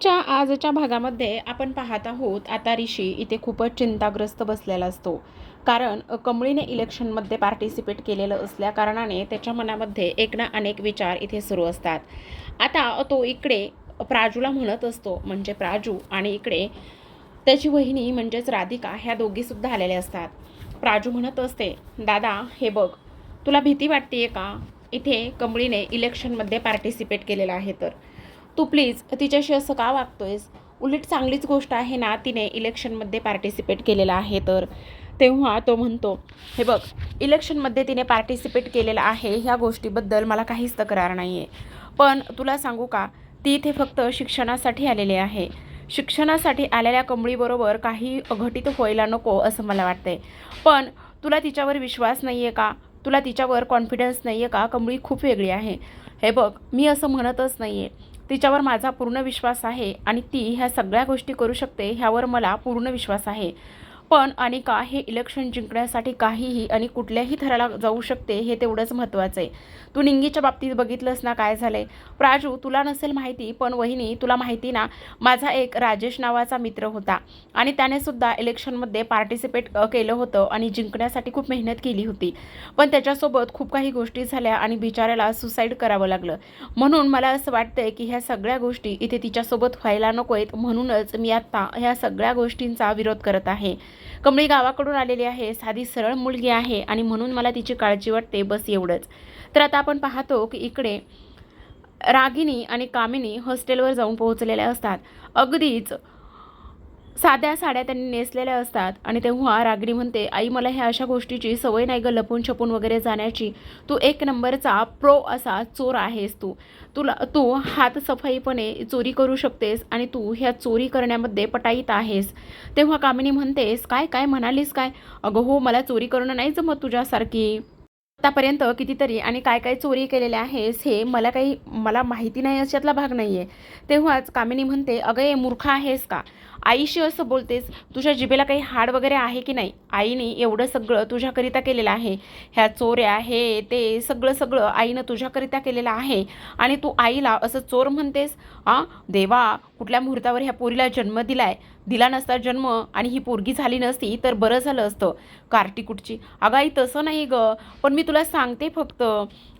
च्या आजच्या भागामध्ये आपण पाहत आहोत आता ऋषी इथे खूपच चिंताग्रस्त बसलेला असतो. कारण कमळीने इलेक्शनमध्ये पार्टिसिपेट केलेलं असल्या कारणाने त्याच्या मनामध्ये एक ना अनेक विचार इथे सुरू असतात. आता तो इकडे प्राजूला म्हणत असतो म्हणजे प्राजू आणि इकडे त्याची वहिनी म्हणजेच राधिका ह्या दोघीसुद्धा आलेल्या असतात. प्राजू म्हणत असते दादा हे बघ तुला भीती वाटते का? इथे कमळीने इलेक्शनमध्ये पार्टिसिपेट केलेलं आहे तर. तू प्लीज तिच्याशी असं का वागतोयस? उलट चांगलीच गोष्ट आहे ना तिने इलेक्शनमध्ये पार्टिसिपेट केलेलं आहे तर. तेव्हा तो म्हणतो हे बघ इलेक्शनमध्ये तिने पार्टिसिपेट केलेलं आहे ह्या गोष्टीबद्दल मला काहीच तक्रार नाही आहे पण तुला सांगू का ती इथे फक्त शिक्षणासाठी आलेली आहे. शिक्षणासाठी आलेल्या कमळीबरोबर काही अघटित व्हायला नको असं मला वाटतंय. पण तुला तिच्यावर विश्वास नाही आहे का? तुला तिच्यावर कॉन्फिडन्स नाही आहे का? कमळी खूप वेगळी आहे. हे बघ मी असं म्हणतच नाही आहे तिच्यावर माझा पूर्ण विश्वास आहे आणि ती ह्या सगळ्या गोष्टी करू शकते ह्यावर मला पूर्ण विश्वास आहे. पण अनिका हे इलेक्शन जिंकण्यासाठी काहीही आणि कुठल्याही थराला जाऊ शकते हे तेवढंच महत्त्वाचं आहे. तू निंगीच्या बाबतीत बघितलंस ना काय झालंय? प्राजू तुला नसेल माहिती पण वहिनी तुला माहिती ना माझा एक राजेश नावाचा मित्र होता आणि त्याने सुद्धा इलेक्शनमध्ये पार्टिसिपेट केलं होतं आणि जिंकण्यासाठी खूप मेहनत केली होती. पण त्याच्यासोबत खूप काही गोष्टी झाल्या आणि बिचाऱ्याला सुसाईड करावं लागलं. म्हणून मला असं वाटतंय की ह्या सगळ्या गोष्टी इथे तिच्यासोबत व्हायला नको आहेत म्हणूनच मी आत्ता ह्या सगळ्या गोष्टींचा विरोध करत आहे. कमळी गावाकडून आलेली आहे साधी सरळ मुलगी आहे आणि म्हणून मला तिची काळजी वाटते बस एवढंच. तर आता आपण पाहतो की इकडे रागिनी आणि कामिनी हॉस्टेलवर जाऊन पोहोचलेल्या असतात. अगदीच साध्या साड्या त्यांनी नेसलेल्या असतात. आणि तेव्हा रागिणी म्हणते आई मला ह्या अशा गोष्टीची सवय नाही ग लपून छपून वगैरे जाण्याची. तू एक नंबरचा प्रो असा चोर आहेस तू. तुला तू हातसफाईपणे चोरी करू शकतेस आणि तू ह्या चोरी करण्यामध्ये पटाईत आहेस. तेव्हा कामिनी म्हणतेस काय काय म्हणालीस काय? अगं हो मला चोरी करणं नाही जमत तुझ्यासारखी. आतापर्यंत कितीतरी आणि काय काय चोरी केलेल्या आहेस हे मला काही मला माहिती नाही अशातला भाग नाही आहे तेव्हाच कामिनी म्हणते अगं ये मूर्ख आहेस का? आईशी असं बोलतेस तुझ्या जिभेला काही हाड वगैरे आहे की नाही? आईने एवढं सगळं तुझ्याकरिता केलेलं आहे. ह्या चोऱ्या हे ते सगळं सगळं आईनं तुझ्याकरिता केलेलं आहे आणि तू आईला असं चोर म्हणतेस? आ देवा कुठल्या मुहूर्तावर ह्या पोरीला जन्म दिलाय दिला नसता जन्म आणि ही पोरगी झाली नसती तर बरं झालं असतं कार्टी कुठची. अगं आई तसं नाही ग. पण मी तुला सांगते फक्त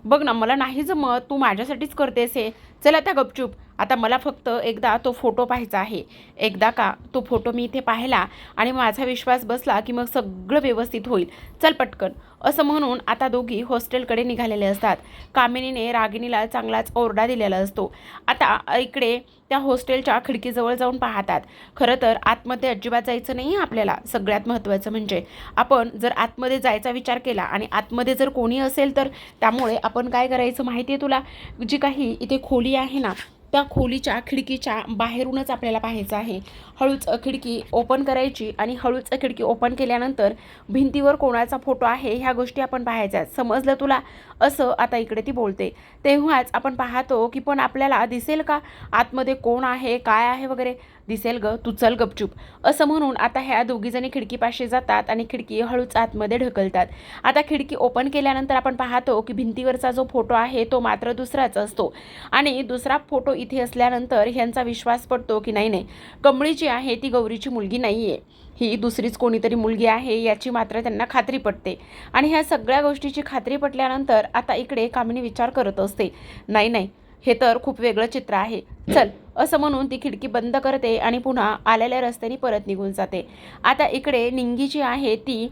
बघ ना मला नाही जमत तू माझ्यासाठीच करतेस हे. चल आता गपचूप. आता मला फक्त एकदा तो फोटो पाहायचा आहे. एकदा का तो फोटो मी इथे पाहिला आणि माझा विश्वास बसला की मग सगळं व्यवस्थित होईल. चल पटकन. असं म्हणून आता दोघी हॉस्टेलकडे निघालेले असतात. कामिनीने रागिणीला चांगलाच ओरडा दिलेला असतो. आता इकडे त्या हॉस्टेलच्या खिडकीजवळ जाऊन पाहतात. खरं तर आतमध्ये अजिबात जायचं नाही आहे आपल्याला सगळ्यात महत्त्वाचं म्हणजे. आपण जर आतमध्ये जायचा विचार केला आणि आतमध्ये जर कोणी असेल तर त्यामुळे आपण काय करायचं माहिती आहे तुला? जी काही इथे खोली आहे ना त्या खोलीच्या खिडकीच्या बाहेरूनच आपल्याला पाहायचं आहे. हळूच खिडकी ओपन करायची आणि हळूच खिडकी ओपन केल्यानंतर भिंतीवर कोणाचा फोटो आहे ह्या गोष्टी आपण पाहायच्या समजलं तुला? असं आता इकडे ती बोलते. तेव्हाच आपण पाहतो की पण आपल्याला दिसेल का? आतमध्ये कोण आहे काय आहे वगैरे? दिसेल ग तू चल गपचूप. असं म्हणून आता ह्या दोघीजणी खिडकीपाशी जातात आणि खिडकी हळूच आतमध्ये ढकलतात. आता खिडकी ओपन केल्यानंतर आपण पाहतो की भिंतीवरचा जो फोटो आहे तो मात्र दुसराच असतो. आणि दुसरा फोटो इथे असल्यानंतर ह्यांचा विश्वास पडतो की नाही नाही. कमळी जी आहे ती गौरीची मुलगी नाही आहे ही दुसरीच कोणीतरी मुलगी आहे याची मात्र त्यांना खात्री पटते. आणि ह्या सगळ्या गोष्टीची खात्री पटल्यानंतर आता इकडे कामिनी विचार करत असते. नाही नाही. हे तर खूप वेगळं चित्र आहे. चल. असं म्हणून ती खिडकी बंद करते आणि पुन्हा आलेल्या रस्त्याने परत निघून जाते. आता इकडे निंगी जी आहे ती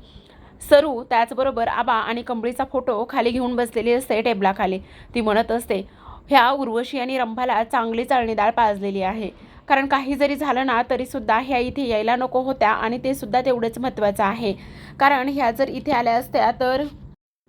सरू त्याचबरोबर आबा आणि कंबळीचा फोटो खाली घेऊन बसलेली असते टेबलाखाली ती म्हणत असते ह्या उर्वशी आणि रंभाला चांगली चाळणीदाळ पाजलेली आहे. कारण काही जरी झालं ना तरीसुद्धा ह्या इथे यायला नको होत्या आणि ते सुद्धा तेवढंच महत्त्वाचं आहे. कारण ह्या जर इथे आल्या असत्या तर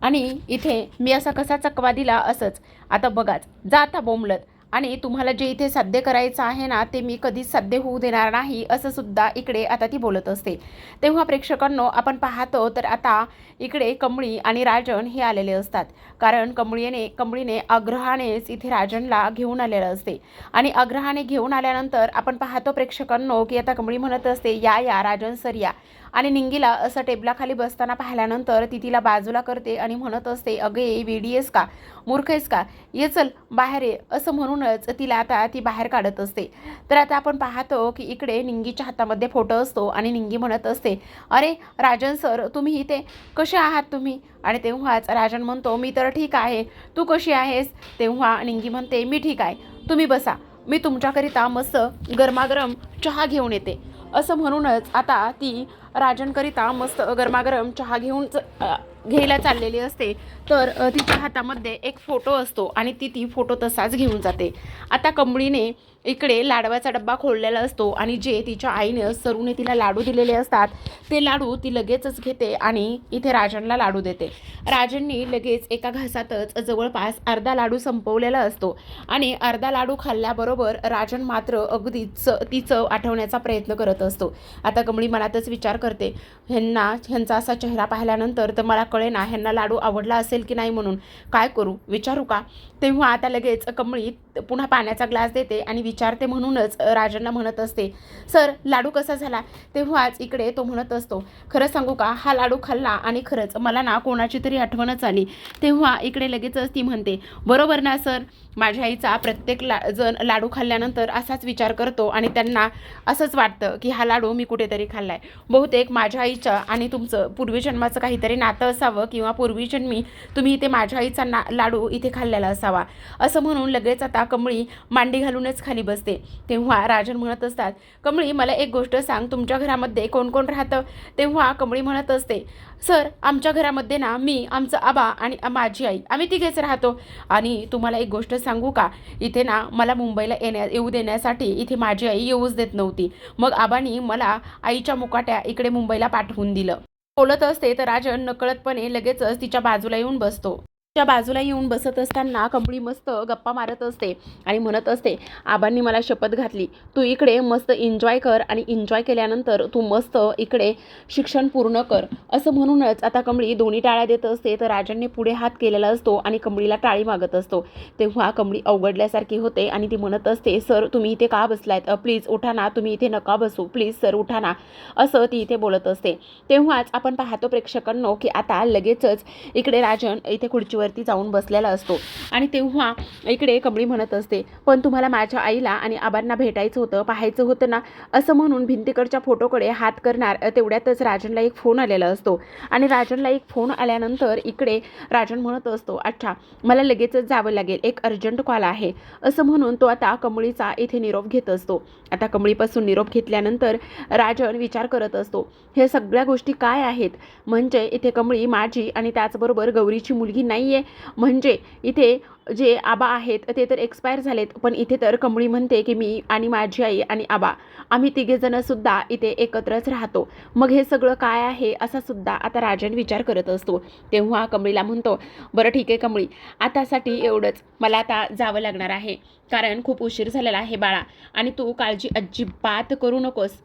आणि इथे मी असा कसा चकवा दिला असंच. आता बघाच. जा आता बोंबलत. आणि तुम्हाला जे इथे साध्य करायचं आहे ना ते मी कधीच साध्य होऊ देणार नाही असं सुद्धा इकडे आता ती बोलत असते. तेव्हा प्रेक्षकांनो आपण पाहतो तर आता इकडे कमळी आणि राजन हे आलेले असतात. कारण कमळीने कमळीने आग्रहानेच इथे राजनला घेऊन आलेलं असते. आणि आग्रहाने घेऊन आल्यानंतर आपण पाहतो प्रेक्षकांनो की आता कमळी म्हणत असते या या राजन सर या. आणि निंगीला असं टेबलाखाली बसताना पाहिल्यानंतर ती तिला बाजूला करते आणि म्हणत असते अगे वेडी आहेस का? मूर्ख आहेस का? ये चल बाहेर ये. असं म्हणूनच तिला आता ती बाहेर काढत असते. तर आता आपण पाहतो की इकडे निंगीच्या हातामध्ये फोटो असतो आणि निंगी म्हणत असते अरे राजन सर तुम्ही इथे कसे आहात तुम्ही? आणि तेव्हाच राजन म्हणतो मी तर ठीक आहे. तू कशी आहेस? तेव्हा निंगी म्हणते मी ठीक आहे. तुम्ही बसा. मी तुमच्याकरिता मस्त गरमागरम चहा घेऊन येते. असं म्हणूनच आता ती राजनकरिता मस्त गरमागरम चहा घेऊन च- घ्यायला चाललेली असते. तर तिच्या हातामध्ये एक फोटो असतो आणि ती ती फोटो तसाच घेऊन जाते. आता कंबळीने इकडे लाडवाचा डब्बा खोललेला असतो आणि जे तिच्या आईने सरूने तिला लाडू दिलेले असतात ते लाडू ती लगेचच घेते आणि इथे राजनला लाडू देते. राजननी लगेच एका घासातच जवळपास अर्धा लाडू संपवलेला असतो आणि अर्धा लाडू खाल्ल्याबरोबर राजन मात्र अगदीच ती चव आठवण्याचा प्रयत्न करत असतो. आता कमळी मनातच विचार करते ह्यांना ह्यांचा असा चेहरा पाहिल्यानंतर तर मला कळेना ह्यांना लाडू आवडला असेल की नाही म्हणून. काय करू? विचारू का? तेव्हा आता लगेच कमळी पुन्हा पाण्याचा ग्लास देते आणि विचारते म्हणूनच राजनला म्हणत असते सर लाडू कसा झाला? तेव्हाच इकडे तो म्हणत असतो खरं सांगू का हा लाडू खाल्ला आणि खरंच मला ना कोणाची तरी आठवणच आली. तेव्हा इकडे लगेचच ती म्हणते बरोबर ना सर? माझ्या आईचा प्रत्येक ला जण लाडू खाल्ल्यानंतर असाच विचार करतो आणि त्यांना असंच वाटतं की हा लाडू मी कुठेतरी खाल्लाय. बहुतेक माझ्या आईच्या आणि तुमचं पूर्वीजन्माचं काहीतरी नातं असावं किंवा पूर्वीजन्मी तुम्ही इथे माझ्या आईचा ना लाडू इथे खाल्लेला असावा. असं म्हणून लगेच आता कमळी मांडी घालूनच खाली बसते. तेव्हा राजन म्हणत असतात कमळी मला एक गोष्ट सांग तुमच्या घरामध्ये कोण कोण राहतं? तेव्हा कमळी म्हणत असते सर आमच्या घरामध्ये ना मी आमचं आबा आणि माझी आई आम्ही तिघेच राहतो. आणि तुम्हाला एक गोष्ट सांगू का? इथे ना मला मुंबईला येण्या येऊ देण्यासाठी इथे माझी आई येऊच देत नव्हती. मग आबानी मला आईच्या मुकाट्या इकडे मुंबईला पाठवून दिलं. बोलत असते तर राजन नकळतपणे लगेचच तिच्या बाजूला येऊन बसतो. च्या बाजूला येऊन बसत असताना कंबळी मस्त गप्पा मारत असते आणि म्हणत असते आबांनी मला शपथ घातली. तू इकडे मस्त एन्जॉय कर आणि एन्जॉय केल्यानंतर तू मस्त इकडे शिक्षण पूर्ण कर. असं म्हणूनच आता कंबळी दोन्ही टाळ्या देत असते तर राजांनी पुढे हात केलेला असतो आणि कंबळीला टाळी मागत असतो. तेव्हा कंबळी अवघडल्यासारखी होते आणि ती म्हणत असते सर तुम्ही इथे का बसलायत? प्लीज उठा ना. तुम्ही इथे नका बसू. प्लीज सर उठा ना. असं ती इथे बोलत असते. तेव्हाच आपण पाहतो प्रेक्षकांनो की आता लगेचच इकडे राजन इथे खुर्चीवर खुर्चीवरती जाऊन बसलेला असतो. आणि तेव्हा इकडे कमळी म्हणत असते पण तुम्हाला माझ्या आईला आणि आबांना भेटायचं होतं पाहायचं होतं ना? असं म्हणून भिंतीकडच्या फोटोकडे हात करणार तेवढ्यातच राजनला एक फोन आलेला असतो. आणि राजनला एक फोन आल्यानंतर इकडे राजन म्हणत असतो अच्छा मला लगेचच जावं लागेल एक अर्जंट कॉल आहे. असं म्हणून तो आता कमळीचा इथे निरोप घेत असतो. आता कमळीपासून निरोप घेतल्यानंतर राजन विचार करत असतो हे सगळ्या गोष्टी काय आहेत? म्हणजे इथे कमळी माझी आणि त्याचबरोबर गौरीची मुलगी नाही आहे म्हणजे इथे जे आबा आहेत ते तर एक्सपायर झालेत. पण इथे तर कमळी म्हणते की मी आणि माझी आई आणि आबा आम्ही तिघेजणंसुद्धा इथे एकत्रच राहतो. मग हे सगळं काय आहे असा सुद्धा आता राजन विचार करत असतो. तेव्हा कमळीला म्हणतो बरं ठीक आहे कमळी आतासाठी एवढंच. मला आता जावं लागणार आहे. कारण खूप उशीर झालेला आहे बाळा आणि तू काळजी अजिबात करू नकोस.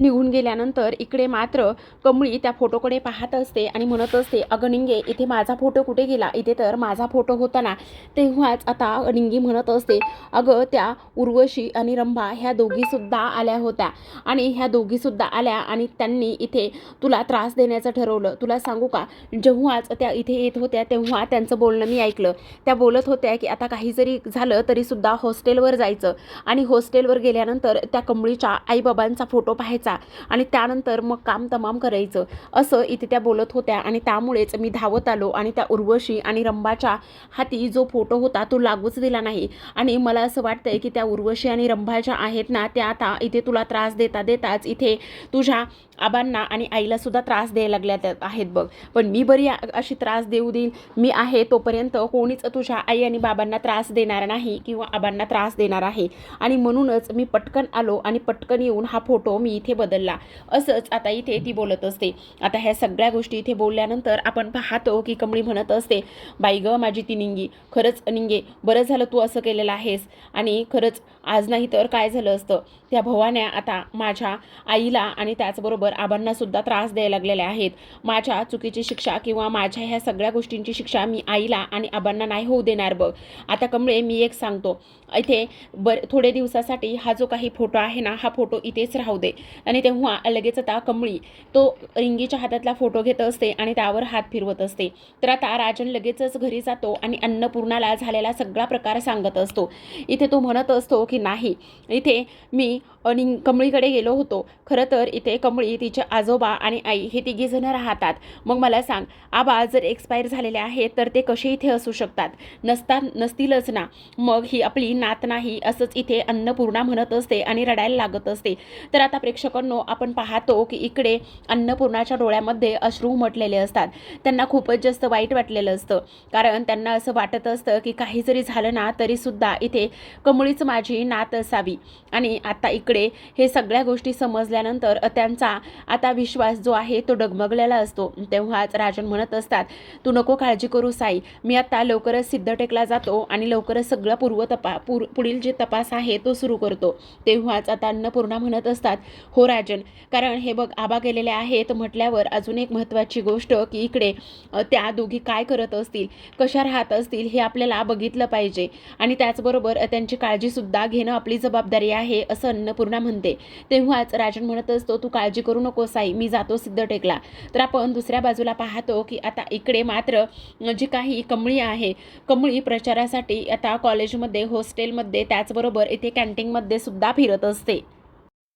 निघून गेल्यानंतर इकडे मात्र कमळी त्या फोटोकडे पाहत असते आणि म्हणत असते अगं निंगे इथे माझा फोटो कुठे गेला? इथे तर माझा फोटो होता ना. तेव्हाच आता निंगी म्हणत असते अगं त्या उर्वशी आणि रंभा ह्या दोघीसुद्धा आल्या होत्या आणि ह्या दोघीसुद्धा आल्या आणि त्यांनी इथे तुला त्रास देण्याचं ठरवलं. तुला सांगू का जेव्हाच त्या इथे येत होत्या तेव्हा त्यांचं बोलणं मी ऐकलं. त्या बोलत होत्या की आता काही जरी झालं तरीसुद्धा हॉस्टेलवर जायचं. आणि हॉस्टेलवर गेल्यानंतर त्या कमळीच्या आईबाबांचा फोटो पाहायचा आणि त्यानंतर मग काम तमाम करायचं. असं इथे त्या बोलत होत्या. आणि त्यामुळेच मी धावत आलो. आणि त्या उर्वशी आणि रंभाच्या हाती जो फोटो होता तो लागूच दिला नाही. आणि मला असं वाटतंय की त्या उर्वशी आणि रंभाच्या आहेत ना त्या आता इथे तुला त्रास देता देताच इथे तुझ्या आबांना आणि आईला सुद्धा त्रास द्यायला लागल्या त्या आहेत बघ. पण मी बरी अशी त्रास देऊ देईल मी आहे तोपर्यंत कोणीच तुझ्या आई आणि बाबांना त्रास देणार नाही किंवा आबांना त्रास देणार आहे. आणि म्हणूनच मी पटकन आलो आणि पटकन येऊन हा फोटो मी इथे बदलला. असंच आता इथे ती बोलत असते. आता ह्या सगळ्या गोष्टी इथे बोलल्यानंतर आपण पाहतो की कमळी म्हणत असते बाई ग माझी ती निंगी. खरंच निंगे बरं झालं तू असं केलेलं आहेस. आणि खरंच आज नाही तर काय झालं असतं? त्या भवान्या आता माझ्या आईला आणि त्याचबरोबर आबांना सुद्धा त्रास द्यायला लागलेल्या आहेत. माझ्या चुकीची शिक्षा किंवा माझ्या ह्या सगळ्या गोष्टींची शिक्षा मी आईला आणि आबांना नाही होऊ देणार बघ. आता कमळे मी एक सांगतो. इथे बर थोडे दिवसासाठी हा जो काही फोटो आहे ना हा फोटो इथेच राहू दे. आणि तेव्हा लगेच आता कमळी तो रिंगीच्या हातातला फोटो घेत असते आणि त्यावर हात फिरवत असते. तर आता राजन लगेचच घरी जातो आणि अन्नपूर्णाला झालेला सगळा प्रकार सांगत असतो. इथे तो म्हणत असतो की नाही इथे मी आणि कमळीकडे गेलो होतो. खरं तर इथे कमळी तिचे आजोबा आणि आई हे तिघीजणं राहतात. मग मला सांग आबा जर एक्सपायर झालेले आहेत तर ते कसे इथे असू शकतात? नसतात नसतीलच ना. मग ही आपली नात नाही असंच इथे अन्नपूर्णा म्हणत असते आणि रडायला लागत असते. तर आता प्रेक्षक प्रेक्षकांनो आपण पाहतो की इकडे अन्नपूर्णाच्या डोळ्यामध्ये अश्रू उमटलेले असतात. त्यांना खूपच जास्त वाईट वाटलेलं असतं. कारण त्यांना असं वाटत असतं की काही जरी झालं ना तरीसुद्धा इथे कमळीच माझी नात असावी. आणि आता इकडे हे सगळ्या गोष्टी समजल्यानंतर त्यांचा आता विश्वास जो आहे तो डगमगलेला असतो. तेव्हाच राजन म्हणत असतात तू नको काळजी करू साई. मी आता लवकरच सिद्धटेकला जातो आणि लवकरच सगळं पूर्व तपा पुढील जे तपास आहे तो सुरू करतो. तेव्हाच आता अन्नपूर्णा म्हणत असतात हो राजन कारण हे बघ आबा गेलेले आहेत म्हटल्यावर अजून एक महत्त्वाची गोष्ट की इकडे त्या दोघी काय करत असतील कशा राहत असतील हे आपल्याला बघितलं पाहिजे. आणि त्याचबरोबर त्यांची काळजीसुद्धा घेणं आपली जबाबदारी आहे असं अन्नपूर्णा म्हणते. तेव्हाच राजन म्हणत असतो तू काळजी करू नको साई मी जातो सिद्धटेकला. तर आपण दुसऱ्या बाजूला पाहतो की आता इकडे मात्र जी काही कमळी आहे कमळी प्रचारासाठी आता कॉलेजमध्ये हॉस्टेलमध्ये त्याचबरोबर इथे कॅन्टीनमध्ये सुद्धा फिरत असते.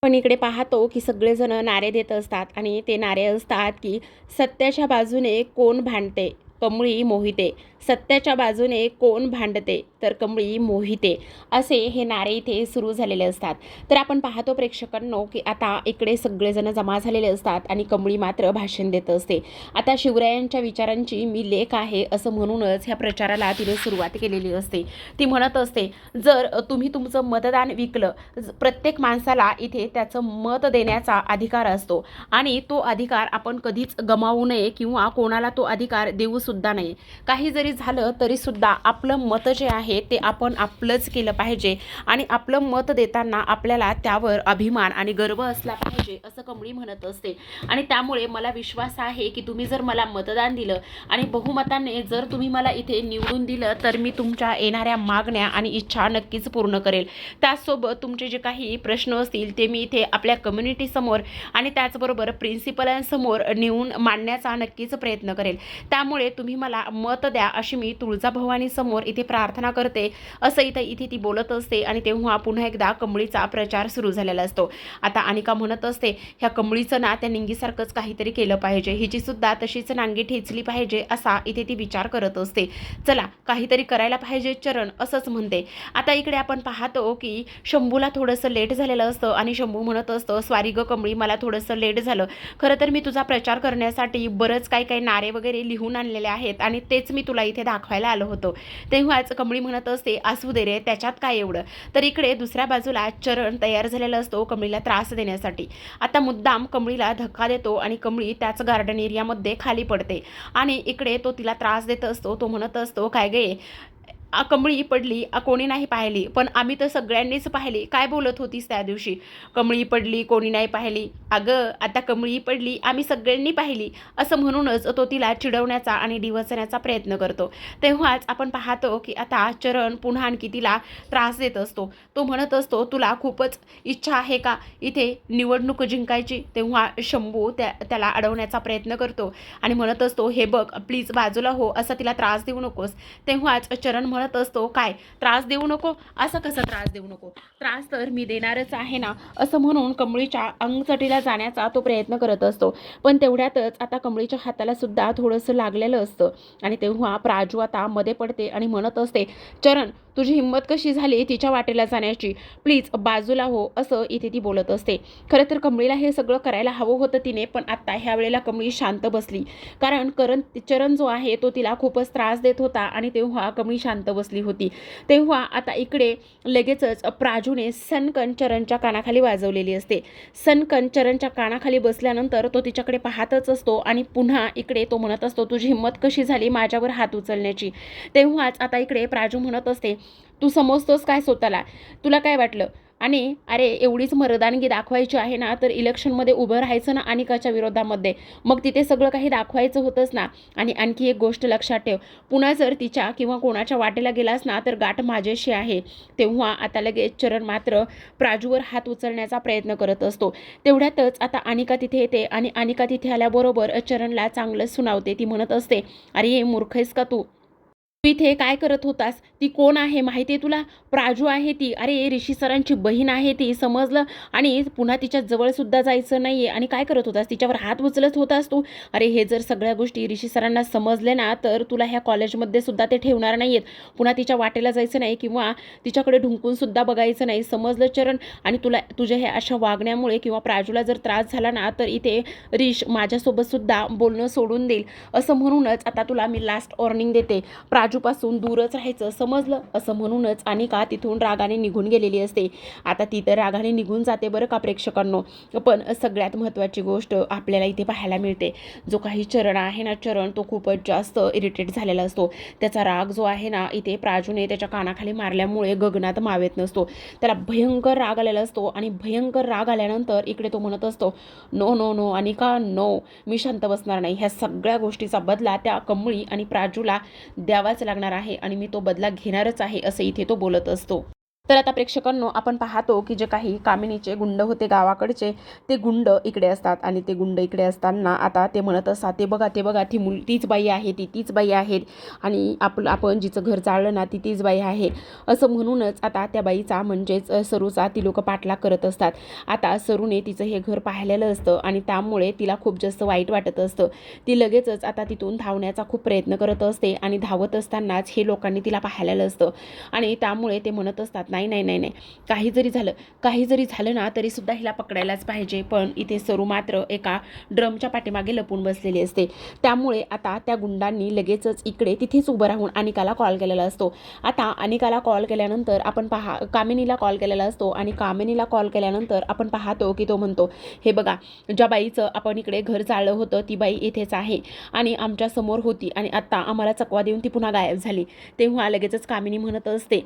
पण इकडे पाहतो की सगळेजण नारे देत असतात आणि ते नारे असतात की सत्याच्या बाजूने कोण भांडते. कमळी मोहिते. सत्याच्या बाजूने कोण भांडते तर कमळी मोहिते. असे हे नारे इथे सुरू झालेले असतात. तर आपण पाहतो प्रेक्षकांनो की आता इकडे सगळेजण जमा झालेले असतात आणि कमळी मात्र भाषण देत असते. आता शिवरायांच्या विचारांची मी लेख आहे असं म्हणूनच ह्या प्रचाराला तिने सुरुवात केलेली असते. ती म्हणत असते जर तुम्ही तुमचं मतदान विकलं प्रत्येक माणसाला इथे त्याचं मत देण्याचा अधिकार असतो. आणि तो अधिकार आपण कधीच गमावू नये किंवा कोणाला तो अधिकार देऊ सुद्धा नाही. काही जरी झालं तरी सुद्धा आपलं मत जे आहे ते आपण आपलंच केलं पाहिजे. आणि आपलं मत देताना आपल्याला त्यावर अभिमान आणि गर्व असला पाहिजे असं कमळी म्हणत असते. आणि त्यामुळे मला विश्वास आहे की तुम्ही जर मला मतदान दिलं आणि बहुमताने जर तुम्ही मला इथे निवडून दिलं तर मी तुमच्या येणाऱ्या मागण्या आणि इच्छा नक्कीच पूर्ण करेल. त्याचसोबत तुमचे जे काही प्रश्न असतील ते मी इथे आपल्या कम्युनिटीसमोर आणि त्याचबरोबर प्रिन्सिपलांसमोर नेऊन मांडण्याचा नक्कीच प्रयत्न करेल. त्यामुळे तुम्ही तुम्ही मला मत द्या अशी मी तुळजाभवानी समोर इथे प्रार्थना करते. असं इथं इथे ती बोलत असते आणि तेव्हा पुन्हा एकदा कमळीचा प्रचार सुरू झालेला असतो. आता अनिका म्हणत असते ह्या कमळीचं ना त्या निंगीसारखंच काहीतरी केलं पाहिजे. हिची सुद्धा तशीच नांगी ठेचली पाहिजे असा इथे ती विचार करत असते. चला काहीतरी करायला पाहिजे चरण असंच म्हणते. आता इकडे आपण पाहतो की शंभूला थोडंसं लेट झालेलं असतं आणि शंभू म्हणत असतं स्वारी ग कमळी मला थोडंसं लेट झालं. खरं तर मी तुझा प्रचार करण्यासाठी बरंच काही काही नारे वगैरे लिहून आणलेले आहेत आणि तेच मी तुला इथे दाखवायला आलो होतो. तेव्हाच कमळी म्हणत असते असू दे रे त्याच्यात काय एवढं? तर इकडे दुसऱ्या बाजूला चरण तयार झालेला असतो कमळीला त्रास देण्यासाठी. आता मुद्दाम कमळीला धक्का देतो आणि कमळी त्याच गार्डन एरियामध्ये खाली पडते. आणि इकडे तो तिला त्रास देत असतो तो म्हणत असतो काय गे कमळी पडली आ, कोणी नाही पाहिली. पण आम्ही तर सगळ्यांनीच पाहिली. काय बोलत होतीस त्या दिवशी? कमळी पडली कोणी नाही पाहिली. अगं आता कमळी पडली आम्ही सगळ्यांनी पाहिली. असं म्हणूनच तो तिला चिडवण्याचा आणि डिवचण्याचा प्रयत्न करतो. तेव्हाच आपण पाहतो की आता चरण पुन्हा आणखी तिला त्रास देत असतो. तो म्हणत असतो तुला खूपच इच्छा आहे का इथे निवडणूक जिंकायची? तेव्हा शंभू त्या त्याला अडवण्याचा प्रयत्न करतो आणि म्हणत असतो हे बघ प्लीज बाजूला हो असा तिला त्रास देऊ नकोस. तेव्हाच चरण म्हणत असतो. काय? त्रास देऊ नको. असं कसं त्रास देऊ नको? त्रास तर मी देणारच आहे ना असं म्हणून कमळीच्या अंगचटीला जाण्याचा तो प्रयत्न करत असतो. पण तेवढ्यातच आता कमळीच्या हाताला सुद्धा थोडंसं लागलेलं असतं. आणि तेव्हा प्राजू आता मध्ये पडते आणि म्हणत असते चरण तुझी हिंमत कशी झाली तिच्या वाटेला जाण्याची? प्लीज बाजूला हो असं इथे ती बोलत असते. खरं तर कमळीला हे सगळं करायला हवं होतं तिने पण आत्ता ह्या वेळेला कमळी शांत बसली. कारण करण चरण जो आहे तो तिला खूपच त्रास देत होता आणि तेव्हा कमळी शांत बसली होती. तेव्हा आता इकडे लगेचच प्राजूने सनकन चरणच्या कानाखाली वाजवलेली असते. सनकन चरणच्या कानाखाली बसल्यानंतर तो तिच्याकडे पाहतच असतो आणि पुन्हा इकडे तो म्हणत असतो तुझी हिंमत कशी झाली माझ्यावर हात उचलण्याची? तेव्हाच आता इकडे प्राजू म्हणत असते तू समजतोस काय स्वतःला? तुला काय वाटलं? आणि अरे एवढीच मर्दानगी दाखवायची आहे ना तर इलेक्शनमध्ये उभं राहायचं ना अनिकाच्या विरोधामध्ये. मग तिथे सगळं काही दाखवायचं होतंच ना. आणि आणखी एक गोष्ट लक्षात ठेव. पुन्हा जर तिच्या किंवा कोणाच्या वाटेला गेलास ना तर गाठ माझ्याशी आहे. तेव्हा आता लगेच चरण मात्र प्राजूवर हात उचलण्याचा प्रयत्न करत असतो. तेवढ्यातच आता अनिका तिथे येते आणि अनिका तिथे आल्याबरोबर चरणला चांगलं सुनावते. ती म्हणत असते अरे ये मूर्ख आहेस का तू? इथे काय करत होतास? ती कोण आहे? माहिती आहे तुला? प्राजू आहे ती. अरे ऋषी सरांची बहीण आहे ती समजलं? आणि पुन्हा तिच्या जवळसुद्धा जायचं नाही आहे आणि काय करत होतास? तिच्यावर हात उचलत होतास तू? अरे हे जर सगळ्या गोष्टी ऋषी सरांना समजले ना तर तुला ह्या कॉलेजमध्ये सुद्धा ते ठेवणार नाही आहेत पुन्हा तिच्या वाटेला जायचं नाही किंवा तिच्याकडे ढुंकूनसुद्धा बघायचं नाही. समजलं चरण? आणि तुला तुझ्या ह्या अशा वागण्यामुळे किंवा प्राजूला जर त्रास झाला ना तर इथे रिश माझ्यासोबतसुद्धा बोलणं सोडून देईल. असं म्हणूनच आता तुला मी लास्ट वॉर्निंग देते. राजूपासून दूरच राहायचं. समजलं? असं म्हणूनच अनिका तिथून रागाने निघून गेलेली असते. आता ती तर रागाने निघून जाते बरं का प्रेक्षकांनो. पण सगळ्यात महत्त्वाची गोष्ट आपल्याला इथे पाहायला मिळते. जो काही चरण आहे ना चरण तो खूपच जास्त इरिटेट झालेला असतो. त्याचा राग जो आहे ना इथे प्राजूने त्याच्या कानाखाली मारल्यामुळे गगनात मावेत नसतो. त्याला भयंकर राग आलेला असतो आणि भयंकर राग आल्यानंतर इकडे तो म्हणत असतो no no no Anika no मी शांत बसणार नाही. ह्या सगळ्या गोष्टीचा बदला त्या कमळी आणि प्राजूला द्यावाच लागणार आहे आणि मी तो बदला घेणारच आहे असं इथे तो बोलत असतो. तर आता प्रेक्षकांनो आपण पाहतो की जे काही कामिनीचे गुंड होते गावाकडचे ते गुंड इकडे असतात आणि ते गुंड इकडे असताना आता ते म्हणत असतात ते बघा ते बघा ती मुल तीच बाई आहे ती तीच बाई आहे आणि आपलं आपण जिचं घर चाललं ना ती तीच बाई आहे. असं म्हणूनच आता त्या बाईचा म्हणजेच सरूचा ती लोक पाठलाग करत असतात. आता सरूने तिचं हे घर पाहिलेलं असतं आणि त्यामुळे तिला खूप जास्त वाईट वाटत असतं. ती लगेचच आता तिथून धावण्याचा खूप प्रयत्न करत असते आणि धावत असतानाच हे लोकांनी तिला पाहिलेलं असतं. आणि त्यामुळे ते म्हणत असतात नाही नाही नाही नाही. काही जरी झालं काही जरी झालं ना तरीसुद्धा हिला पकडायलाच पाहिजे. पण इथे सरू मात्र एका ड्रमच्या पाठीमागे लपून बसलेली असते. त्यामुळे आता त्या गुंडांनी लगेचच इकडे तिथेच उभं राहून अनिकाला कॉल केलेला असतो. आता अनिकाला कॉल केल्यानंतर आपण पहा कामिनीला कॉल केलेला असतो आणि कामिनीला कॉल केल्यानंतर आपण पाहतो की तो म्हणतो हे बघा ज्या बाईचं आपण इकडे घर चाललं होतं ती बाई इथेच आहे आणि आमच्यासमोर होती आणि आत्ता आम्हाला चकवा देऊन ती पुन्हा गायब झाली. तेव्हा लगेचच कामिनी म्हणत असते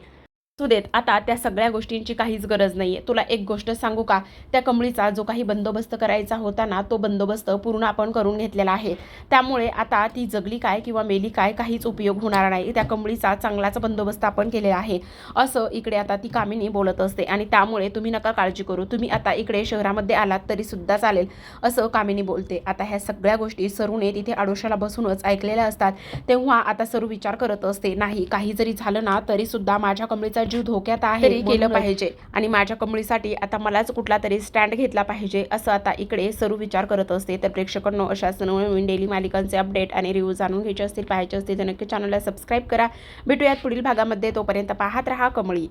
तू देत. आता त्या सगळ्या गोष्टींची काहीच गरज नाही आहे तुला एक गोष्ट सांगू का? त्या कमळीचा जो काही बंदोबस्त करायचा होता ना तो बंदोबस्त पूर्ण आपण करून घेतलेला आहे. त्यामुळे आता ती जगली काय किंवा मेली काय काहीच उपयोग होणार नाही. त्या कमळीचा चांगलाच बंदोबस्त आपण केलेला आहे. असं इकडे आता ती कामिनी बोलत असते आणि त्यामुळे तुम्ही नका काळजी करू. तुम्ही आता इकडे शहरामध्ये आलात तरीसुद्धा चालेल असं कामिनी बोलते. आता ह्या सगळ्या गोष्टी सरूने तिथे आडोशाला बसूनच ऐकलेल्या असतात. तेव्हा आता सरू विचार करत असते नाही काही जरी झालं ना तरीसुद्धा माझ्या कमळीचा जीव धोक्यात आहे तरी केलं पाहिजे. आणि माझ्या कमळीसाठी आता मलाच कुठला तरी स्टँड घेतला पाहिजे असं आता इकडे सरू विचार करत असते. तर प्रेक्षकांनो अशाच नवनवीन डेली मालिकांचे अपडेट आणि रिव्ह्यू जाणून घ्यायचे असतील पाहायचे असतील तर नक्की चॅनलला सबस्क्राईब करा. भेटूयात पुढील भागामध्ये. तोपर्यंत पाहत रहा कमळी.